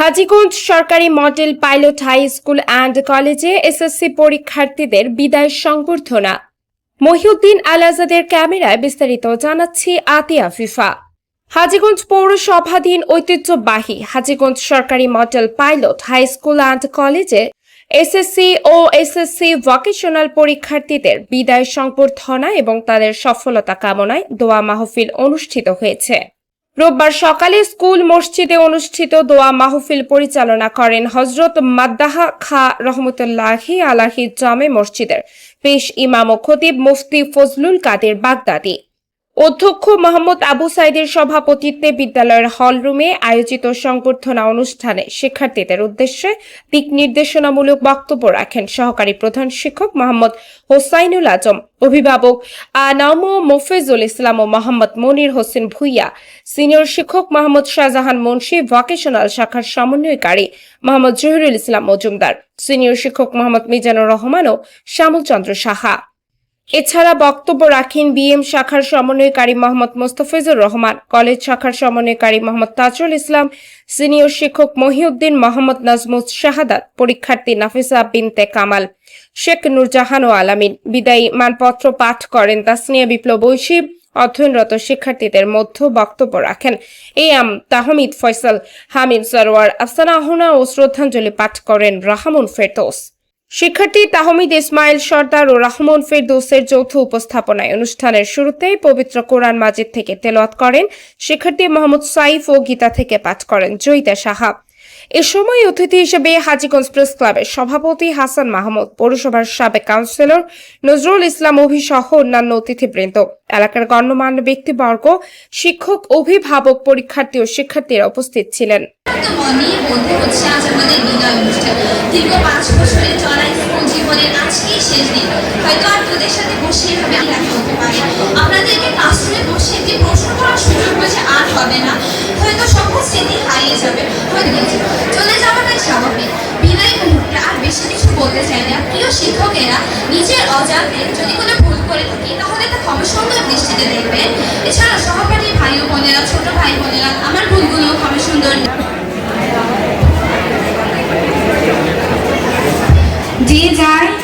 হাজীগঞ্জ সরকারি model pilot high school and কলেজে SSC পরীক্ষার্থীদের বিদায় সংবর্ধনা। মহিউদ্দিন আল আজাদের ক্যামেরায় বিস্তারিত জানাচ্ছি আতিয়া ফিফা। হাজীগঞ্জ পৌরসভাধীন ঐতিহ্যবাহী হাজীগঞ্জ সরকারি model pilot high school and কলেজে এসএসসি ও এসএসসি ভোকেশনাল পরীক্ষার্থীদের বিদায় সংবর্ধনা এবং তাদের সফলতা কামনায় দোয়া মাহফিল অনুষ্ঠিত হয়েছে। রোববার সকালে স্কুল মসজিদে অনুষ্ঠিত দোয়া মাহফিল পরিচালনা করেন হজরত মাদ্দাহা খা রহমতুল্লাহি আলাহি জামে মসজিদের। পেশ ইমাম ও খতিব মুফতি ফজলুল কাদের বাগদাদি। অধ্যক্ষ মোহাম্মদ আবু সাইদের সভাপতিত্বে বিদ্যালয়ের হলরুমে আয়োজিত সংবর্ধনা অনুষ্ঠানে শিক্ষার্থীদের উদ্দেশ্যে দিক নির্দেশনামূলক বক্তব্য রাখেন সহকারী প্রধান শিক্ষক মোহাম্মদ হোসাইনুল আজম, অভিভাবক আনাম মোফেজুল ইসলাম ও মোহাম্মদ মনির হোসেন ভুইয়া, সিনিয়র শিক্ষক মোহাম্মদ শাহজাহান মুন্সি, ভোকেশনাল শাখার সমন্বয়কারী মোহাম্মদ জহিরুল ইসলাম মজুমদার, সিনিয়র শিক্ষক মোহাম্মদ মিজানুর রহমান ও শ্যামলচন্দ্র সাহা। এছাড়া বক্তব্য রাখেন বিএম শাখার সমন্বয়কারী মোহাম্মদ মোস্তফিজুর রহমান, কলেজ শাখার সমন্বয়কারী মোহাম্মদ তাজুল ইসলাম, সিনিয়র শিক্ষক মহিউদ্দিন মোহাম্মদ নাজমুজ শাহাদাত, পরীক্ষার্থী নাফিসা বিনতে কামাল, শেখ নুরজাহান ও আলামিন। বিদায়ী মানপত্র পাঠ করেন তাসনিয়া বিপ্লব ঐশী। অধ্যয়নরত শিক্ষার্থীদের মধ্যে বক্তব্য রাখেন এ এম তাহমিদ ফয়সাল হামিদ সরোয়ার, আফসানা আহনা ও শ্রদ্ধাঞ্জলি পাঠ করেন রাহামুন ফেরদৌস। শিক্ষার্থী তাহমিদ ইসমাইল, সর্দার ও রহমান ফেরদৌসের যৌথ উপস্থাপনায় অনুষ্ঠানের শুরুতেই পবিত্র কোরআন মাজিদ থেকে তেলাওয়াত করেন শিক্ষার্থী মোহাম্মদ সাইফ ও গীতা থেকে পাঠ করেন জয়িতা সাহা। এ সময় অতিথি হিসেবে হাজীগঞ্জ প্রেস ক্লাবের সভাপতি হাসান মাহমুদ, পৌরসভার সাবেক কাউন্সিলর নজরুল ইসলাম অভি সহ অন্যান্য অতিথিবৃন্দ। এলাকার গণ্যমান্য ব্যক্তিবর্গ, শিক্ষক, অভিভাবক, পরীক্ষার্থী ও শিক্ষার্থীরা উপস্থিত ছিলেন। মনে বলতে হচ্ছে আজ আমাদের বিদায় অনুষ্ঠান। দীর্ঘ পাঁচ বছরের চলা স্কুল জীবনের আজকেই শেষ দিন। হয়তো আর তোদের সাথে বসে এভাবে দেখা হতে পারি আপনাদেরকে ক্লাসরুমে বসে একটি প্রশ্ন করার সুযোগ হয়েছে আর হবে না। হয়তো সকল স্মৃতি হারিয়ে যাবে। চলে যাওয়াটাই স্বাভাবিক। বিদায় মুহূর্তে আর বেশি কিছু বলতে চাই না। প্রিয় শিক্ষকেরা, নিজের অজান্তে যদি কোনো ভুল করে থাকি, তাহলে তা ক্ষমাসুন্দর দৃষ্টিতে দেখবেন। এছাড়া সহপাঠী ভাই বোনেরা, ছোট ভাই বোনেরা, আমার ভুলগুলো ক্ষমাসুন্দর jeans on.